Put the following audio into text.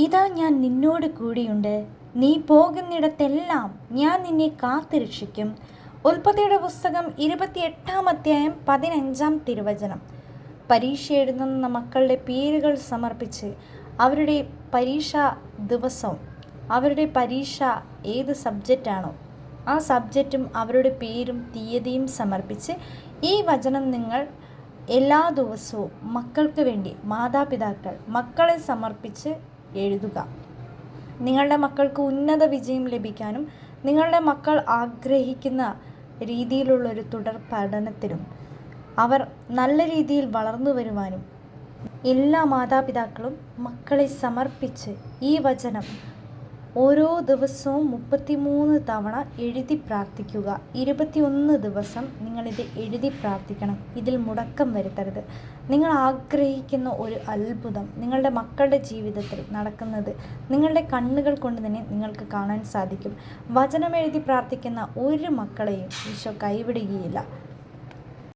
ഇതാ ഞാൻ നിന്നോട് കൂടിയുണ്ട്. നീ പോകുന്നിടത്തെല്ലാം ഞാൻ നിന്നെ കാത്തുരക്ഷിക്കും ഉൽപ്പത്തിയുടെ പുസ്തകം ഇരുപത്തിയെട്ടാം അധ്യായം പതിനഞ്ചാം തിരുവചനം. പരീക്ഷ എഴുതുന്ന മക്കളുടെ പേരുകൾ സമർപ്പിച്ച് അവരുടെ പരീക്ഷ ദിവസവും അവരുടെ പരീക്ഷ ഏത് സബ്ജക്റ്റാണോ ആ സബ്ജക്റ്റും അവരുടെ പേരും തീയതിയും സമർപ്പിച്ച് ഈ വചനം നിങ്ങൾ എല്ലാ ദിവസവും മക്കൾക്ക് വേണ്ടി മാതാപിതാക്കൾ മക്കളെ സമർപ്പിച്ച് എഴുതുക. നിങ്ങളുടെ മക്കൾക്ക് ഉന്നത വിജയം ലഭിക്കാനും നിങ്ങളുടെ മക്കൾ ആഗ്രഹിക്കുന്ന രീതിയിലുള്ളൊരു തുടർ പഠനത്തിനും അവർ നല്ല രീതിയിൽ വളർന്നു വരുവാനും എല്ലാ മാതാപിതാക്കളും മക്കളെ സമർപ്പിച്ച് ഈ വചനം ഓരോ ദിവസവും മുപ്പത്തിമൂന്ന് തവണ എഴുതി പ്രാർത്ഥിക്കുക. ഇരുപത്തിയൊന്ന് ദിവസം നിങ്ങളിത് എഴുതി പ്രാർത്ഥിക്കണം. ഇതിൽ മുടക്കം വരുത്തരുത്. നിങ്ങൾ ആഗ്രഹിക്കുന്ന ഒരു അത്ഭുതം നിങ്ങളുടെ മക്കളുടെ ജീവിതത്തിൽ നടക്കുന്നത് നിങ്ങളുടെ കണ്ണുകൾ കൊണ്ട് തന്നെ നിങ്ങൾക്ക് കാണാൻ സാധിക്കും. വചനം എഴുതി പ്രാർത്ഥിക്കുന്ന ഒരു മക്കളെയും ഈശോ കൈവിടുകയില്ല.